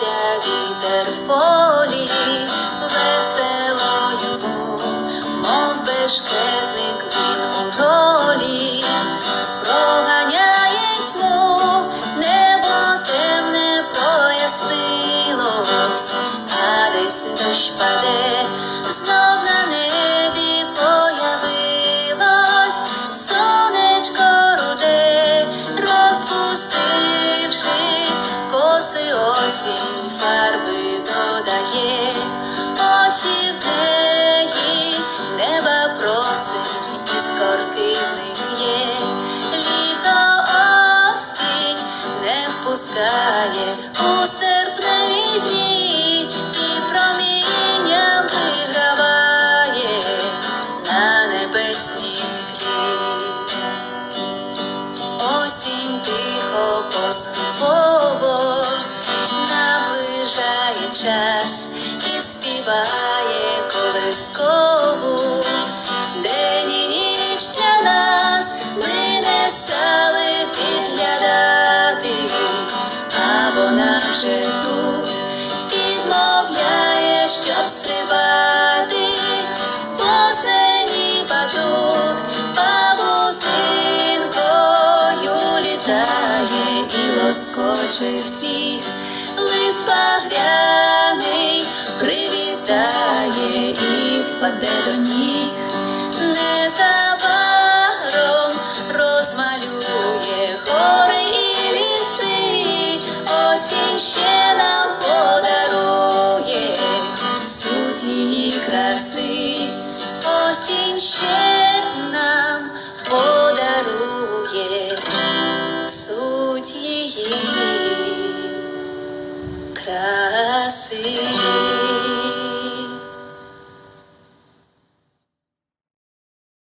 вітер в полі, весело йому, мов бешкетник він у ролі, проганяє тьму, небо темне прояснилось, а десь дощ паде, знов на небі появилось, сонечко руде, розпустивши коси осінь фарби додає, очі в неї неба просить, іскорки в них є, літо осінь не впускає у серпневі дні і промінням виграває на небеснім тлі. Осінь тихо поступово наближає час і співає колискову. День і ніч для нас ми не стали підглядати, а вона вже тут підмовляє, літає і лоскоче всіх. Лист багряний привітає і впаде до ніг. Незабаром розмалює гори і ліси, осінь ще нам подарує суть краси, осінь ще